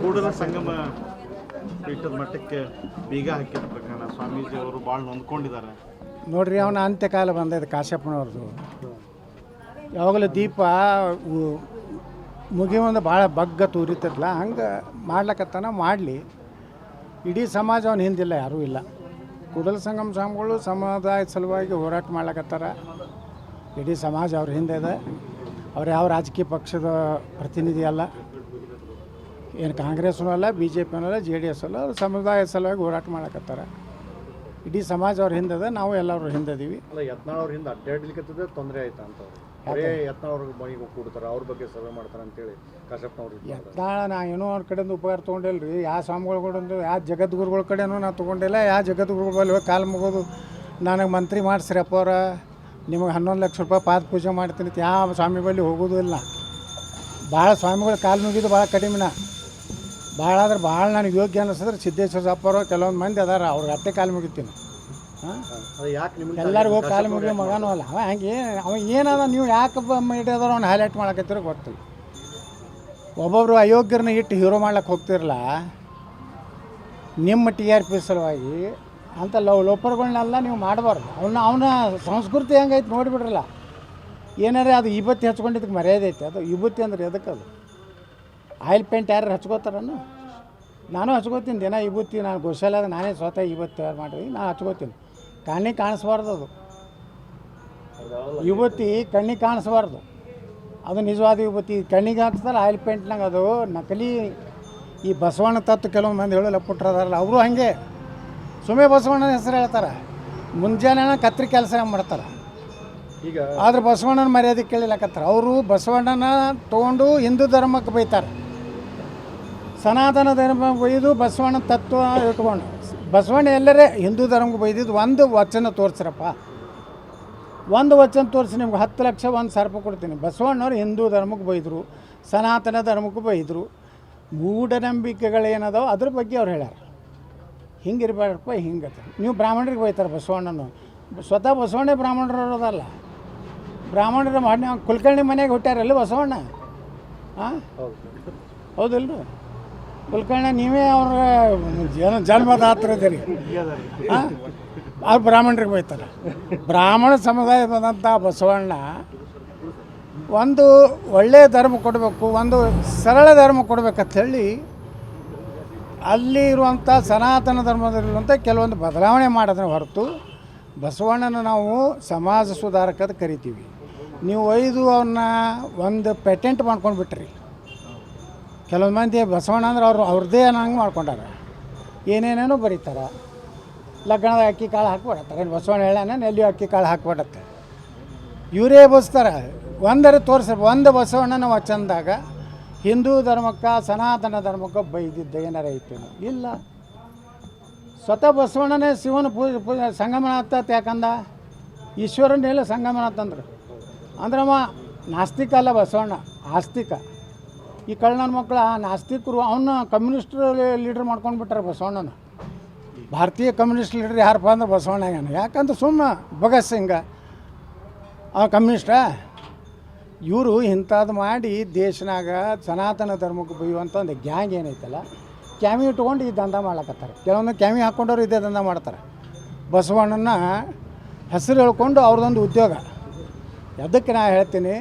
ಕೂಡಲ ಸಂಗಮ ಪೀಠದ ಮಟ್ಟಕ್ಕೆ ಬೀಗ ಹಾಕಿದ ಸ್ವಾಮೀಜಿ ಅವರು ಭಾಳ ನೊಂದ್ಕೊಂಡಿದ್ದಾರೆ. ನೋಡ್ರಿ, ಅವನ ಅಂತ್ಯಕಾಲ ಬಂದೈತೆ ಕಾಶ್ಯಪ್ಪನವ್ರದ್ದು ಯಾವಾಗಲೂ ದೀಪ ಮುಗಿಯೊಂದು ಭಾಳ ಬಗ್ಗ ತೂರಿತದಲ್ಲ ಹಂಗೆ ಮಾಡ್ಲಕತ್ತಾನ ಮಾಡಲಿ. ಇಡೀ ಸಮಾಜ ಅವನ ಹಿಂದಿಲ್ಲ, ಯಾರೂ ಇಲ್ಲ. ಕೂಡಲ ಸಂಗಮ ಸ್ವಾಮಿಗಳು ಸಮುದಾಯದ ಸಲುವಾಗಿ ಹೋರಾಟ ಮಾಡ್ಲಕತ್ತಾರ. ಇಡೀ ಸಮಾಜ ಅವ್ರ ಹಿಂದೆ ಇದೆ. ಅವ್ರು ಯಾವ ರಾಜಕೀಯ ಪಕ್ಷದ ಪ್ರತಿನಿಧಿ ಅಲ್ಲ. ಏನು ಕಾಂಗ್ರೆಸ್ನೂ ಅಲ್ಲ ಬಿ ಜೆ ಪಿನೂ ಅಲ್ಲ ಜೆ ಡಿ ಎಸ್ ಅಲ್ಲ ಅವ್ರು ಸಮುದಾಯ ಸಲುವಾಗಿ ಹೋರಾಟ ಮಾಡಕತ್ತಾರ. ಇಡೀ ಸಮಾಜ ಅವ್ರ ಹಿಂದದ ನಾವು ಎಲ್ಲರೂ ಹಿಂದದೀವಿ ಅಲ್ಲ ಯತ್ನಾಳ್ ಅವ್ರ ಹಿಂದೆ ಅಡ್ಡಾಡ್ಲಿಕ್ಕೆ ತೊಂದರೆ ಆಯ್ತಾ ಅಂತ ಅವ್ರು ಯತ್ನಾಳ್ ಅವ್ರ ಮನೆಗೆ ಕೂಡ್ತಾರೆ ಅವ್ರ ಬಗ್ಗೆ ಸರ್ವೆ ಮಾಡ್ತಾರೆ ಅಂತೇಳಿ ಕಾಶಪ್ಪನವ್ರು. ಯತ್ನಾಳ ನಾ ಏನೋ ಅವ್ರ ಕಡೆಯಿಂದ ಉಪಕಾರ ತೊಗೊಂಡಿಲ್ಲ ರೀ ಯಾವ ಸ್ವಾಮಿಗಳ ಕಡೆಯಿಂದ ಯಾವ ಜಗದ್ಗುರುಗಳ ಕಡೆನೂ ನಾ ತೊಗೊಂಡಿಲ್ಲ ಯಾವ ಜಗದ್ಗುರುಗಳ ಬಳಿ ಹೋಗಿ ಕಾಲು ಮುಗೋದು ನನಗೆ ಮಂತ್ರಿ ಮಾಡಿಸ್ರಪ್ಪ ಅವ್ರ ನಿಮಗೆ ಹನ್ನೊಂದು ಲಕ್ಷ ರೂಪಾಯಿ ಪಾದ ಪೂಜೆ ಮಾಡ್ತೀನಿ ಅಂತ ಯಾವ ಸ್ವಾಮಿ ಬಳಿ ಹೋಗೋದು ಇಲ್ಲ ಭಾಳ ಸ್ವಾಮಿಗಳು ಕಾಲು ಮುಗಿದು ಭಾಳ ಕಡಿಮೆನ. ಭಾಳ ಆದ್ರೆ ಭಾಳ ನನಗೆ ಯೋಗ್ಯ ಅನ್ನಿಸಿದ್ರೆ ಸಿದ್ದೇಶ್ವರ ಅಪ್ಪರು ಕೆಲವೊಂದು ಮಂದಿ ಅದಾರ ಅವ್ರಿಗೆ ಅಟ್ಟೆ ಕಾಲು ಮುಗಿತೀನಿ. ಹಾಂ? ಎಲ್ಲರಿಗೂ ಕಾಲು ಮುಗಿಯೋ ಮಗನೂ ಅಲ್ಲ. ಅವ ಹಂಗೆ ಅವ ಏನದ ನೀವು ಯಾಕೆ ಇಟ್ಟಿದಾರ ಅವ್ನು ಹೈಲೈಟ್ ಮಾಡಕತ್ತಿರ ಗೊತ್ತಿಲ್ಲ ಒಬ್ಬೊಬ್ರು ಅಯೋಗ್ಯರನ್ನ ಇಟ್ಟು ಹೀರೋ ಮಾಡ್ಲಿಕ್ಕೆ ಹೋಗ್ತಿರಲ್ಲ ನಿಮ್ಮ ಟಿ ಆರ್ ಪಿ ಸಲುವಾಗಿ ಅಂತ ಲವ್ ಲೋಪರ್ಗಳನ್ನೆಲ್ಲ ನೀವು ಮಾಡಬಾರ್ದು. ಅವನ್ನ ಅವನ ಸಂಸ್ಕೃತಿ ಹೆಂಗೈತೆ ನೋಡಿಬಿಡ್ರಲ್ಲ. ಏನಾರೇ ಅದು ಇಬ್ಬತ್ತಿ ಹಚ್ಕೊಂಡಿದ್ದಕ್ಕೆ ಮರ್ಯಾದೆ ಐತೆ. ಅದು ವಿಭೂತಿ ಅಂದ್ರೆ ಎದಕ್ಕೆ ಅದು? ಆಯಿಲ್ ಪೇಂಟ್ ಯಾರು ಹಚ್ಕೋತಾರನ್ನು? ನಾನು ಹಚ್ಕೋತೀನಿ ದಿನ ವಿಭೂತಿ ನಾನು ಗೋಶಾಲಾದ ನಾನೇ ಸ್ವತಃ ಇವತ್ತು ತಯಾರು ಮಾಡಿದ್ವಿ ನಾನು ಹಚ್ಕೋತೀನಿ. ಕಣ್ಣಿಗೆ ಕಾಣಿಸ್ಬಾರ್ದು ಅದು. ವಿಭೂತಿ ಕಣ್ಣಿಗೆ ಕಾಣಿಸ್ಬಾರ್ದು. ಅದು ನಿಜವಾದ ವಿಭೂತಿ ಕಣ್ಣಿಗೆ ಹಾಕ್ತಾರೆ ಆಯಿಲ್ ಪೇಂಟ್ನಾಗ ಅದು ನಕಲಿ. ಈ ಬಸವಣ್ಣ ತತ್ತು ಕೆಲವೊಂದು ಮಂದಿ ಹೇಳಲ್ಲ ಪುಟ್ರದಾರಲ್ಲ ಅವರು ಹಾಗೆ. ಸುಮ್ಮನೆ ಬಸವಣ್ಣನ ಹೆಸರು ಹೇಳ್ತಾರೆ. ಮುಂಜಾನೆ ಕತ್ರಿ ಕೆಲಸ ಮಾಡ್ತಾರೆ. ಈಗ ಆದ್ರೆ ಬಸವಣ್ಣನ ಮರ್ಯಾದೆ ಕೇಳಿಲ್ಲ ಅವರು ಬಸವಣ್ಣನ ತೊಗೊಂಡು ಹಿಂದೂ ಧರ್ಮಕ್ಕೆ ಬೈತಾರೆ. ಸನಾತನ ಧರ್ಮ ಬೈದು ಬಸವಣ್ಣ ತತ್ವ ಇಟ್ಕೊಂಡು. ಬಸವಣ್ಣ ಎಲ್ಲರೇ ಹಿಂದೂ ಧರ್ಮಕ್ಕೆ ಬೈದಿದ್ದು ಒಂದು ವಚನ ತೋರಿಸ್ರಪ್ಪ. ಒಂದು ವಚನ ತೋರಿಸಿ ನಿಮ್ಗೆ ಹತ್ತು ಲಕ್ಷ ಒಂದು ಸಾವಿರ ರೂಪಾಯಿ ಕೊಡ್ತೀನಿ. ಬಸವಣ್ಣವ್ರು ಹಿಂದೂ ಧರ್ಮಕ್ಕೆ ಬೈದರು ಸನಾತನ ಧರ್ಮಕ್ಕೆ ಬೈದರು ಮೂಢನಂಬಿಕೆಗಳೇನದಾವ ಅದ್ರ ಬಗ್ಗೆ ಅವ್ರು ಹೇಳ್ಯಾರ. ಹಿಂಗಿರ್ಬೇಡಪ್ಪ ಹಿಂಗೆ ನೀವು ಬ್ರಾಹ್ಮಣರಿಗೆ ಬೈತಾರೆ ಬಸವಣ್ಣನು ಸ್ವತಃ ಬಸವಣ್ಣ ಬ್ರಾಹ್ಮಣರು ಇರೋದಲ್ಲ ಬ್ರಾಹ್ಮಣರ ಕುಲಕರ್ಣಿ ಮನೆಗೆ ಹುಟ್ಟ್ಯಾರಲ್ಲ ಬಸವಣ್ಣ? ಹಾಂ ಹೌದು. ಹೌದಿಲ್ರಿ? ಕುಲಕರ್ಣ, ನೀವೇ ಅವ್ರ, ಜನ ಜನ್ಮದಾತರಿದ್ದೀರಿ ಹಾಂ ಅವ್ರು ಬ್ರಾಹ್ಮಣರಿಗೆ ಬೈತಾರೆ. ಬ್ರಾಹ್ಮಣ ಸಮುದಾಯ ಬಂದಂಥ ಬಸವಣ್ಣ ಒಂದು ಒಳ್ಳೆಯ ಧರ್ಮ ಕೊಡಬೇಕು, ಒಂದು ಸರಳ ಧರ್ಮ ಕೊಡ್ಬೇಕಂತ ಹೇಳಿ ಅಲ್ಲಿ ಇರುವಂಥ ಸನಾತನ ಧರ್ಮದಲ್ಲಿರುವಂಥ ಕೆಲವೊಂದು ಬದಲಾವಣೆ ಮಾಡೋದನ್ನ ಹೊರತು ಬಸವಣ್ಣನ ನಾವು ಸಮಾಜ ಸುಧಾರಕದ ಕರಿತೀವಿ. ನೀವು ಒಯ್ದು ಅವನ್ನ ಒಂದು ಪೇಟೆಂಟ್ ಮಾಡ್ಕೊಂಡು ಬಿಟ್ರಿ ಕೆಲವೊಂದು ಮಂದಿ ಬಸವಣ್ಣ ಅಂದ್ರೆ ಅವರು ಅವ್ರದ್ದೇ ಅನ್ನಂಗೆ ಮಾಡ್ಕೊಂಡಾರೆ. ಏನೇನೇನೋ ಬರೀತಾರೆ. ಲಗ್ನದ ಅಕ್ಕಿ ಕಾಳು ಹಾಕ್ಬಿಡತ್ತಾರೆ ಬಸವಣ್ಣ ಹೇಳಾನ ಎಲ್ಲಿಯೂ ಅಕ್ಕಿ ಕಾಳು ಹಾಕ್ಬಿಡತ್ತೆ. ಇವರೇ ಬಸ್ತಾರೆ. ಒಂದರ ತೋರಿಸ ಒಂದು ಬಸವಣ್ಣನ ವಚನದಾಗ, ಹಿಂದೂ ಧರ್ಮಕ್ಕೆ, ಸನಾತನ ಧರ್ಮಕ್ಕೆ ಬೈದಿದ್ದ ಏನಾರ ಐತೇನು. ಇಲ್ಲ. ಸ್ವತಃ ಬಸವಣ್ಣನೇ ಶಿವನ ಪೂಜೆ ಪೂಜೆ ಸಂಗಮನಾಥ ಯಾಕಂದ? ಈಶ್ವರನ ಎಲ್ಲ ಸಂಗಮನಾಥ ಅಂದ್ರು ಅಂದ್ರಮ್ಮ, ನಾಸ್ತಿಕ ಅಲ್ಲ ಬಸವಣ್ಣ, ಆಸ್ತಿಕ. ಈ ಕಳ್ಳನ ಮಕ್ಕಳ ಆ ನಾಸ್ತಿಕರು ಅವನ್ನ ಕಮ್ಯುನಿಸ್ಟ್ ಲೀಡ್ರ್ ಮಾಡ್ಕೊಂಡು ಬಿಟ್ಟಾರೆ ಬಸವಣ್ಣನ. ಭಾರತೀಯ ಕಮ್ಯುನಿಸ್ಟ್ ಲೀಡರ್ ಯಾರಪ್ಪ ಅಂದ್ರೆ ಬಸವಣ್ಣಗನ ಯಾಕಂದ್ರೆ ಸುಮ್ಮ ಭಗತ್ ಸಿಂಗ. ಅವ ಕಮ್ಯುನಿಸ್ಟ ಇವರು ಇಂಥದ್ದು ಮಾಡಿ ದೇಶನಾಗ ಸನಾತನ ಧರ್ಮಕ್ಕೆ ಬೈಯುವಂಥ ಒಂದು ಗ್ಯಾಂಗ್ ಏನೈತಲ್ಲ ಕ್ಯಾಮಿ ಇಟ್ಕೊಂಡು ಈ ದಂಧ ಮಾಡ್ಲಕತ್ತಾರೆ. ಕೆಲವೊಂದು ಕ್ಯಾಮಿ ಹಾಕ್ಕೊಂಡವ್ರು ಇದೇ ದಂಧ ಮಾಡ್ತಾರೆ. ಬಸವಣ್ಣನ ಹೆಸರು ಹೇಳ್ಕೊಂಡು ಅವ್ರದ್ದೊಂದು ಉದ್ಯೋಗ. ಅದಕ್ಕೆ ನಾ ಹೇಳ್ತೀನಿ?